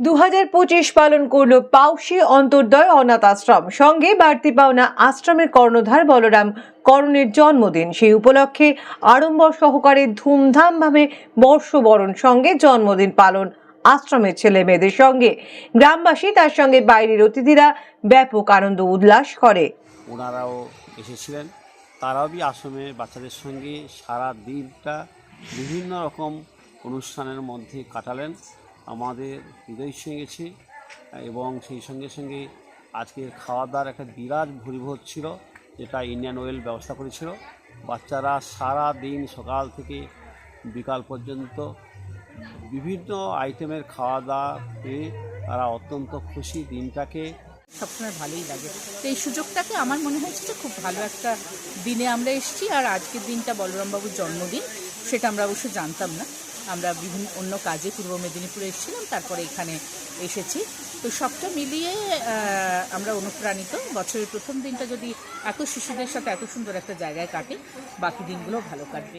দু হাজার পঁচিশ পালন করল পাউসি অন্তর্দয় অনাথ আশ্রম। সঙ্গে বাড়তি পাওনা আশ্রমের কর্ণধার বলরাম করণের জন্মদিন। সেই উপলক্ষে আড়ম্বর সহকারে ধুমধামভাবে বর্ষবরণ সঙ্গে জন্মদিন পালন আশ্রমের ছেলে মেয়েদের সঙ্গে। গ্রামবাসী তার সঙ্গে বাইরের অতিথিরা ব্যাপক আনন্দ উল্লাস করে। ওনারাও এসেছিলেন। তারাও বি আশ্রমে বাচ্চাদের সঙ্গে সারা দিনটা বিভিন্ন রকম অনুষ্ঠানের মধ্যে কাটালেন। আমাদের হৃদয় ছুঁয়ে গেছে, এবং সেই সঙ্গে সঙ্গে আজকের খাওয়া দাওয়ার একটা বিরাট ভরিভোজ ছিল, যেটা ইন্ডিয়ান অয়েল ব্যবস্থা করেছিল। বাচ্চারা সারা দিন সকাল থেকে বিকাল পর্যন্ত বিভিন্ন আইটেমের খাওয়া দাওয়া পেয়ে তারা অত্যন্ত খুশি দিনটাকে। সবসময় ভালোই লাগে। তো এই সুযোগটাকে আমার মনে হয়েছে যে খুব ভালো একটা দিনে আমরা এসেছি, আর আজকের দিনটা বলরামবাবুর জন্মদিন, সেটা আমরা অবশ্য জানতাম না। আমরা বিভিন্ন অন্য কাজে পূর্ব মেদিনীপুরে এসেছিলাম, তারপরে এখানে এসেছি। তো সবটা মিলিয়ে আমরা অনুপ্রাণিত। বছরের প্রথম দিনটা যদি এত শিশুদের সাথে এত সুন্দর একটা জায়গায় কাটে, বাকি দিনগুলো ভালো কাটবে।